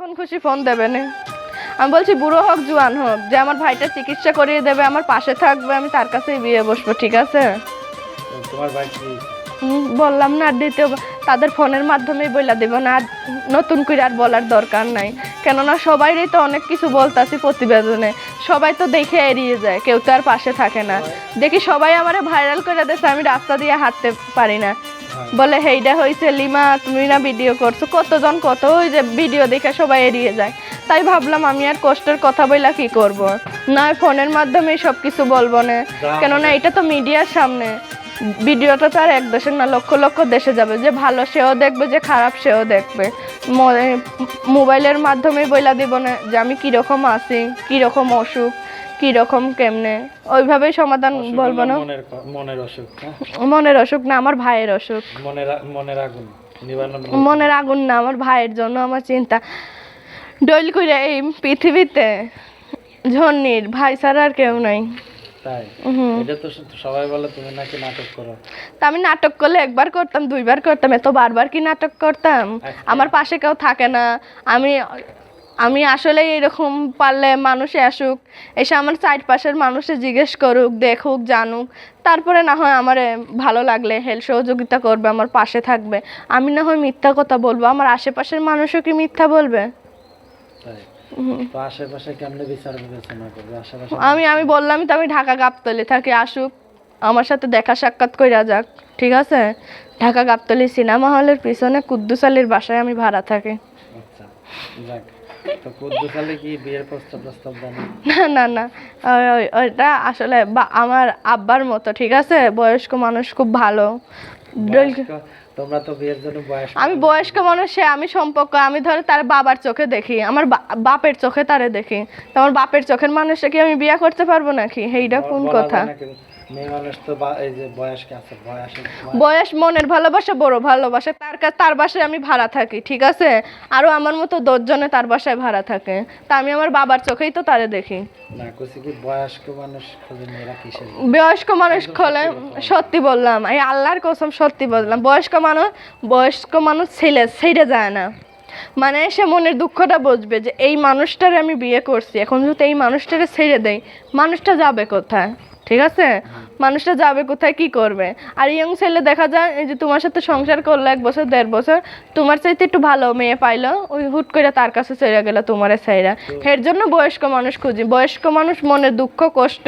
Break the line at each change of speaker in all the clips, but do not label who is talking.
যখন খুশি ফোন দেবে না। আমি বলছি বুড়ো হোক জোয়ান হোক যে আমার ভাইটা চিকিৎসা করিয়ে দেবে আমার পাশে থাকবে আমি তার কাছেই বিয়ে বসবো ঠিক আছে?
তোমার ভাই কি?
বললাম না আর দ্বিতীয় তাদের ফোনের মাধ্যমেই বইলা দেব না আর নতুন করে আর বলার দরকার নাই। কেননা সবাইরই তো অনেক কিছু বলতাছি প্রতিবেদনে সবাই তো দেখে এড়িয়ে যায় কেউ তো আর পাশে থাকে না। দেখি সবাই আমার ভাইরাল করে দিয়েছে আমি রাস্তা দিয়ে হাঁটতে পারি না। বলে হেইডা হয়েছে লিমা তুমি না ভিডিও করছ। কতজন কত ওই যে ভিডিও দেখে সবাই এড়িয়ে যায়। তাই ভাবলাম আমি আর কষ্টের কথা বইলা কি করব? না ফোনের মাধ্যমে সব কিছু বলব না। কেননা এটা তো মিডিয়ার সামনে। ভিডিওটা তো আর এক দেশের না লক্ষ লক্ষ দেশে যাবে। যে ভালো সেও দেখবে যে খারাপ সেও দেখবে। মোবাইলের মাধ্যমে বইলা দিব না যে আমি কীরকম আছি কীরকম অসুখ। কীরকম কেমনে? ওইভাবেই সমাধান বলব না?
মনের মনের অসুখ হ্যাঁ?
মনের অসুখ না আমার ভাইয়ের অসুখ।
মনের মনের আগুন
মনের আগুন না আমার ভাইয়ের জন্য আমার চিন্তা। ডইল করে এই পৃথিবীতে ঝন্নির ভাই ছাড়া আর কেউ নাই।
তাই? এটা তো সবাই বলে তুমি নাকি নাটক করো।
তা আমি নাটক করলে একবার করতাম দুইবার করতাম এত বারবার কি নাটক করতাম? আমার পাশে কেউ থাকে না। আমি আমি আসলে এরকম পারলে মানুষে আসুক এসে আমার চারপাশের মানুষে জিজ্ঞেস করুক দেখুক জানুক। তারপরে না হয় আমার ভালো লাগলে হেল্প সহযোগিতা করবে আমার পাশে থাকবে। আমি না হয় মিথ্যা কথা বলব। আমার আশেপাশের মানুষও কি মিথ্যা বলবে? আমি আমি বললামই তো আমি ঢাকা গাবতলি থাকি আসুক। আমার সাথে দেখা সাক্ষাৎ কইরা যাক ঠিক আছে? ঢাকা গাবতলি সিনেমা হলের পিছনে কুদ্দুস আলীর বাসায় আমি ভাড়া থাকি।
আচ্ছা তো কুদ্দুসালে কি বিয়ের প্রস্তাব প্রস্তাব জানি
না না না। ওই- ওই- ওইটা আসলে বা- আমার আব্বার মতো ঠিক আছে? বয়স্ক মানুষ খুব ভালো।
তোমরা তো বিয়ের জন্য বয়স
আমি বয়স্ক মানুষ সে আমি সম্পর্ক আমি ধরো তার বাবার চোখে দেখি আমার বাপের চোখে তারে দেখি। তো আমার বাপের চোখের মানুষটা কি আমি বিয়ে করতে পারব নাকি? এইটা কোন কথা?
বয়স
মনের ভালোবাসা বড় ভালোবাসা তার কাছে তার বাসায় আমি ভাড়া থাকি ঠিক আছে? আরও আমার মতো দশজনে তার বাসায় ভাড়া থাকে। তা আমি আমার বাবার চোখেই তো তারে দেখি।
বয়স্ক মানুষ খোঁজে
বয়স্ক মানুষ খোলে সত্যি বললাম। এই আল্লাহর কসম সত্যি বললাম। বয়স্ক মানুষ বয়স্ক মানুষ ছেলে ছেড়ে যায় না। মানে সে মনের দুঃখটা বুঝবে যে এই মানুষটারে আমি বিয়ে করছি। এখন যদি এই মানুষটারে ছেড়ে দেই মানুষটা যাবে কোথায়? ঠিক আছে? মানুষটা যাবে কোথায়, কি করবে? আর ইয়ং ছেলে দেখা যায়, এই যে তোমার সাথে সংসার করল এক বছর, দেড় বছর, তোমার চাইতে একটু ভালো মেয়ে পাইলো, ওই হুট করে তার কাছে ছেড়ে গেল তোমার ছেড়া এর জন্য বয়স্ক মানুষ খুঁজি। বয়স্ক মানুষ মনের দুঃখ, কষ্ট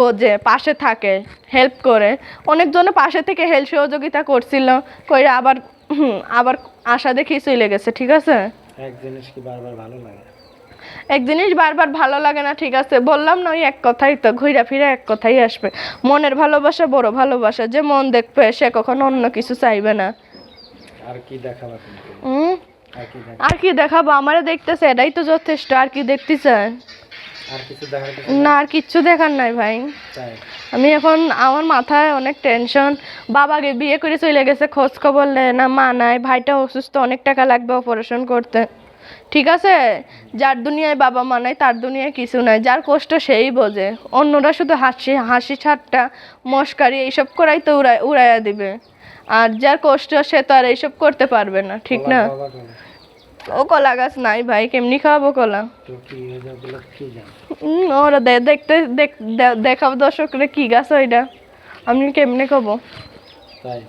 বোঝে, পাশে থাকে হেল্প করে। অনেকজনে পাশে থেকে হেল্প সহযোগিতা করছিল, কইরা আবার আবার আশা দেখি চলে গেছে, ঠিক আছে?
এক জিনিস কি বারবার ভালো লাগে?
এক জিনিস বারবার ভালো লাগে না ঠিক আছে? বললাম না ওই এক কথাই তো ঘুরে ফিরে এক কথাই আসবে। মনের ভালোবাসা বড় ভালোবাসা যে মন দেখবে সে কখনো অন্য কিছু চাইবে না।
আর কি দেখাবা আর কি
দেখাবো? আমারে দেখতেছে এটাই তো যথেষ্ট আর কি দেখতে
কিছু
না আর কিচ্ছু দেখার নাই ভাই। আমি এখন আমার মাথায় অনেক টেনশন বাবাকে বিয়ে করে চলে গেছে খোঁজ খবর নেয় না মা নাই ভাইটা অসুস্থ অনেক টাকা লাগবে অপারেশন করতে। ঠিক আছে? যার দুনিয়ায় বাবা মা নাই তার দুনিয়ায় কিছু নাই যার কষ্ট সেই বোঝে। অন্যরা শুধু হাসি হাসি ঠাট্টা মস্কারি এইসব করাই তো উড়াই উড়াইয়া দিবে। আর যার কষ্ট সে তো আর এইসব করতে পারবে না ঠিক না? ও কলা গাছ নাই ভাই কেমনি খাওয়াবো কলা? ওরা দেখতে দেখাবো দর্শকরা কি গাছ ওইটা আমি কেমনে খাব?
তাই?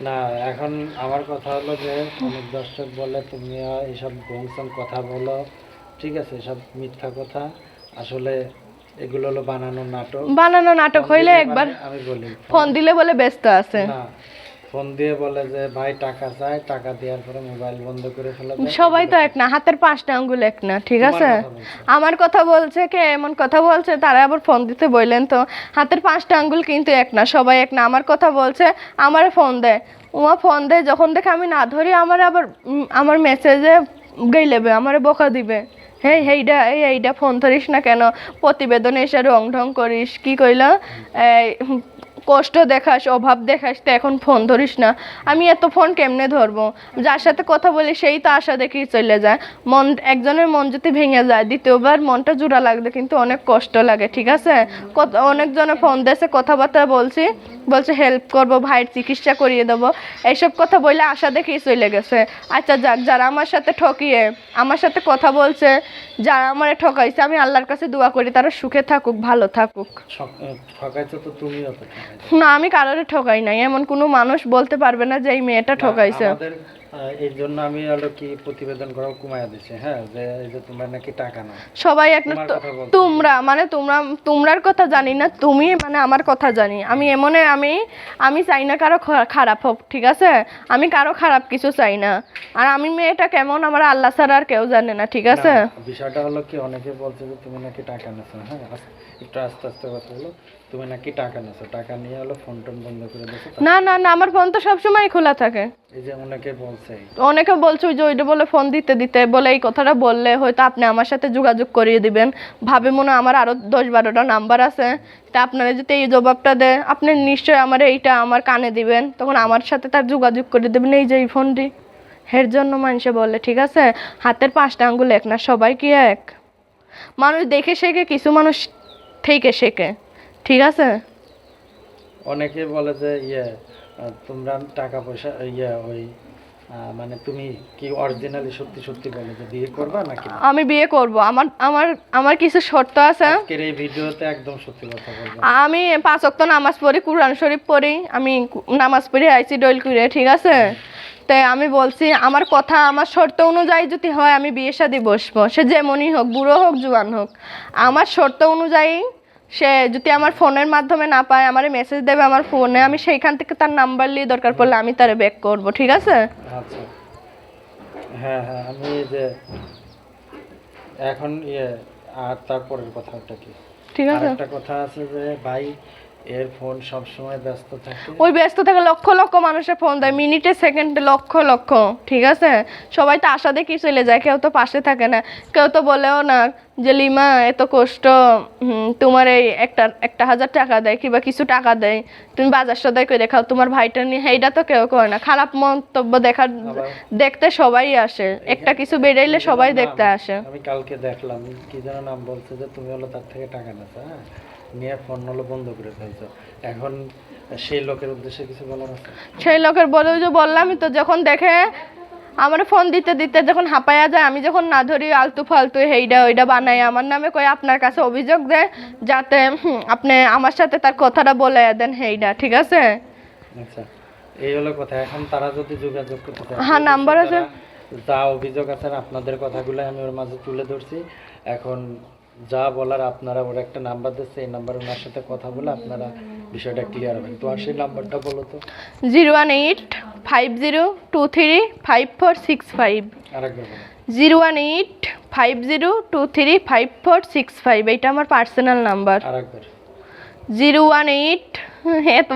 না এখন আমার কথা হলো যে অনেক দর্শক বলে তুমি এইসব বলছেন কথা বলো ঠিক আছে এসব মিথ্যা কথা। আসলে এগুলো হলো বানানো নাটক।
বানানো নাটক হইলে একবার
মানে আমি বলি
ফোন দিলে বলে ব্যস্ত আছে।
না ফোন দিয়ে বলে যে ভাই টাকা চাই। টাকা দেওয়ার পরে মোবাইল বন্ধ করে ফেলা
সবাই তো এক না হাতের পাঁচটা আঙ্গুল এক না ঠিক আছে? আমার কথা বলছে কে? এমন কথা বলছে তারা আবার ফোন দিতে বললেন তো। হাতের পাঁচটা আঙ্গুল কিন্তু এক না সবাই এক না। আমার কথা বলছে আমার ফোন দেয় উমা ফোন দেয় যখন দেখে আমি না ধরি আমার আবার আমার মেসেজে গেলেবে আমার বকা দিবে। হেই হেইডা এই এইটা ফোন ধরিস না কেন? প্রতিবেদনে এসে রং ঢং করিস কি কইলা? কষ্ট দেখাস, অভাব দেখাস, তো এখন ফোন ধরিস না। আমি এত ফোন কেমনে ধরবো? যার সাথে কথা বলি, সেই তো আশা দেখেই চলে যায়। মন, একজনের মন যদি ভেঙে যায়, দ্বিতীয়বার মনটা জোড়া লাগলে কিন্তু অনেক কষ্ট লাগে, ঠিক আছে? অনেকজনে ফোন দেশে কথাবার্তা বলছি, বলছে হেল্প করব, ভাইয়ের চিকিৎসা করিয়ে দেবো। এইসব কথা বলে আশা দেখেই চলে গেছে। আচ্ছা যাক, যারা আমার সাথে ঠকিয়ে, আমার সাথে কথা বলছে, যারা আমার ঠকাইছে, আমি আল্লাহর কাছে দোয়া করি, তারা সুখে থাকুক, ভালো থাকুক।
তো তুমিও তো। ঠকাইছো
না আমি কারোর ঠকাই নাই। এমন কোনো মানুষ বলতে পারবে না যে এই মেয়েটা ঠকাইছে।
এর জন্য আমি হলো কি প্রতিবেদন করাও কমায়া দিছে হ্যাঁ? যে এই যে তোমার নাকি টাকা না
সবাই এক না
তোমার
মানে তোমরা তোমরার কথা জানি না তুমি মানে আমার কথা জানি। আমি এমনে আমি আমি চাই না কারও খারাপ হোক ঠিক আছে? আমি কারও খারাপ কিছু চাই না। আর আমি মেয়েটা কেমন আমার আল্লাহ ছাড়া আর কেউ জানে না ঠিক আছে?
বিষয়টা হলো কি অনেকে বলছে যে তুমি নাকি টাকা নেছো হ্যাঁ? একটু আস্তে আস্তে কথা বলো। তুমি নাকি টাকা নেছো টাকা নিয়ে হলো ফোন টোন বন্ধ করে দিয়েছ তা-
না না না আমার ফোন তো সবসময় খোলা থাকে।
এই অনেকে বলছে।
ওই যে ওইটা বলে ফোন দিতে দিতে বলে এই কথাটা বললে হয়তো আপনি আমার সাথে যোগাযোগ করিয়ে দিবেন। ভাবে মনে আমার আরও দশ বারোটা নাম্বার আছে। তা আপনারা যদি এই জবাবটা দেয় আপনি নিশ্চয়ই আমার এইটা আমার কানে দিবেন। তখন আমার সাথে তার যোগাযোগ করে দেবেন এই যে এই ফোনটি এর জন্য মানুষে বলে ঠিক আছে? হাতের পাঁচটা আঙ্গুল এক না সবাই কি এক? মানুষ দেখে শেখে কিছু মানুষ থেকে শেখে। ঠিক আছে?
অনেকে বলে যে ইয়ে তোমরা টাকা পয়সা ইয়ে ওই মানে তুমি কি অরিজিনালি সত্যি সত্যি বলে যে বিয়ে করবা নাকি?
আমি বিয়ে করব। আমার আমার আমার কিছু শর্ত আছে।
আজকের এই ভিডিওতে একদম সত্যি কথা বলব।
আমি পাঁচ ওয়াক্ত নামাজ পড়ি কোরআন শরীফ পড়ি। আমি নামাজ পড়ি আইসি ডইল করে ঠিক আছে? তাই আমি বলছি আমার কথা আমার শর্ত অনুযায়ী যদি হয় আমি বিয়ে শাদি বসবো। সে যেমনই হোক বুড়ো হোক জোয়ান হোক। আমার শর্ত অনুযায়ী সে যদি আমার ফোনের মাধ্যমে না পায় আমার মেসেজ দেবে আমার ফোনে আমি সেইখান থেকে তার নাম্বার নিয়ে দরকার পড়লে আমি তারে ব্যাক করব ঠিক আছে?
আচ্ছা। হ্যাঁ হ্যাঁ আমি যে এখন ইয়ে আর তারপরের কথাটা কি?
ঠিক আছে।
একটা কথা আছে যে ভাই এর ফোন সব সময় ব্যস্ত থাকে।
ওই ব্যস্ত থাকে লক্ষ লক্ষ মানুষের ফোন দেয় মিনিটে সেকেন্ডে লক্ষ লক্ষ ঠিক আছে? সবাই তো আশা দেখি চলে যায় কেউ তো পাশে থাকে না। কেউ তো বলেও না যে লিমা এত কষ্ট তোমার এই একটা একটা হাজার টাকা দেয় কিংবা কিছু টাকা দেয় তুমি বাজার সদাই করে খাও তোমার ভাইটা নিয়ে এইটা তো কেউ করে না। খারাপ মন্তব্য দেখার দেখতে সবাই আসে। একটা কিছু বেড়াইলে সবাই দেখতে আসে।
আমি কালকে দেখলাম কি যেন নাম বলছে যে তুমি হলো তার থেকে টাকা হ্যাঁ? নিয়ে ফোন হলো বন্ধ করে ফেলছো এখন সেই লোকের উদ্দেশ্যে কিছু বলার আছে?
সেই লোকের বলে যে বললামই তো যখন দেখে আমার ফোন দিতে দিতে যখন হাঁপায়া যায় আমি যখন না ধরি আলতু ফালতু হেইডা ওইটা বানাই আমার নামে কই আপনার কাছে অভিযোগ দেয় যাতে আপনি আমার সাথে তার কথাটা বলে দেন হেইডা ঠিক আছে?
আচ্ছা এই হলো কথা। এখন তারা যদি যোগাযোগ করতে চায়
হ্যাঁ, নাম্বার আছে।
যা অভিযোগ আছে আপনাদের কথাগুলো আমি ওর মাঝে তুলে ধরছি। এখন যা বলার আপনারা ওর একটা নাম্বার দিচ্ছে এই নাম্বার ওনার সাথে কথা বলে আপনারা বিষয়টা ক্লিয়ার হবেন তো আর সেই নাম্বারটা বলো তো।
Zero one eight five zero two three five four six five.
আরেকবার বলো।
Zero one eight five zero two three five four six five এটা আমার পার্সোনাল নাম্বার।
আরেকবার।
জিরো ওয়ান এইট এত